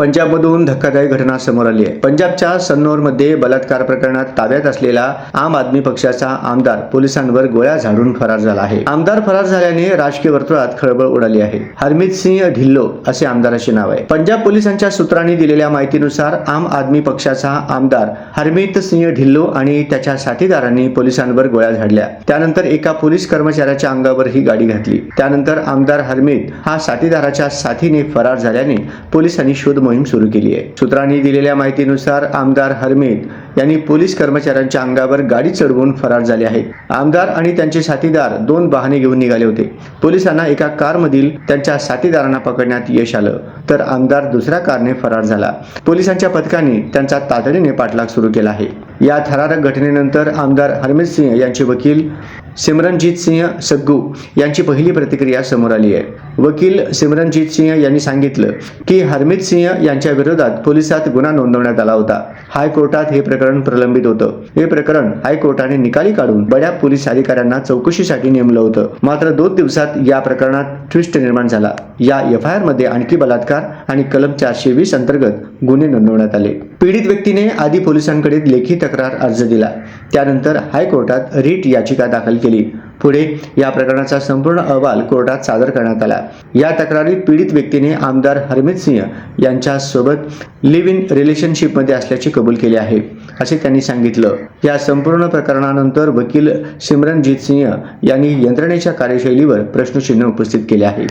पंजाबमधून धक्कादायक घटना समोर आली आहे. पंजाबच्या सन्नोरमध्ये बलात्कार प्रकरणात ताब्यात असलेला आम आदमी पक्षाचा आमदार पोलिसांवर गोळ्या झाडून फरार झाला आहे. आमदार फरार झाल्याने राजकीय वर्तुळात खळबळ उडाली आहे. हरमित सिंह ढिल्लो असे आमदाराचे नाव आहे. पंजाब पोलिसांच्या सूत्रांनी दिलेल्या माहितीनुसार आम आदमी पक्षाचा आमदार हरमित सिंह ढिल्लो आणि त्याच्या साथीदारांनी पोलिसांवर गोळ्या झाडल्या. त्यानंतर एका पोलीस कर्मचाऱ्याच्या अंगावर ही गाडी घातली. त्यानंतर आमदार हरमित हा साथीदाराच्या साथीने फरार झाल्याने पोलिसांनी शोध मोहीम सुरू केली आहे. सूत्रांनी दिलेल्या माहितीनुसार आमदार हरमीत यांनी पोलीस कर्मचाऱ्यांच्या अंगावर गाडी चढवून फरार झाले आहे. आमदार आणि त्यांचे साथीदार दोन वाहने घेऊन निघाले होते. पोलिसांना एका कारमधील त्यांच्या साथीदारांना पकडण्यात यश आलं तर आमदार दुसऱ्या कारने फरार झाला. पोलिसांच्या पथकाने त्यांचा तातडीने पाठलाग सुरू केला आहे. या थरारक घटनेनंतर आमदार हरमित सिंह यांचे वकील सिमरनजीत सिंह सग्गू यांची पहिली प्रतिक्रिया समोर आली आहे. वकील सिमरनजीत सिंह यांनी सांगितलं की हरमित सिंह यांच्या विरोधात पोलिसात गुन्हा नोंदवण्यात आला होता. हायकोर्टात हे प्रकरण प्रकरण प्रलंबित होतं. हे प्रकरण हायकोर्टाने निकाली काढून बड्या पोलीस अधिकाऱ्यांना चौकशीसाठी नेमलं होतं. मात्र दोन दिवसात या प्रकरणात ट्विस्ट निर्माण झाला. या एफ आय आरमध्ये आणखी बलात्कार आणि कलम चारशे वीस अंतर्गत गुन्हे नोंदवण्यात आले. पीडित व्यक्तीने आधी पोलिसांकडे लेखी तक्रार अर्ज दिला. त्यानंतर हायकोर्टात रिट याचिका दाखल केली. पुढे या प्रकरणाचा संपूर्ण अहवाल कोर्टात सादर करण्यात आला. या तक्रारीत पीडित व्यक्तीने आमदार हरमित सिंह यांच्या सोबत लिव्ह इन रिलेशनशिपमध्ये असल्याचे कबूल केले आहे असे त्यांनी सांगितलं. या संपूर्ण प्रकरणानंतर वकील सिमरनजीत सिंह यांनी यंत्रणेच्या कार्यशैलीवर प्रश्नचिन्ह उपस्थित केले आहे.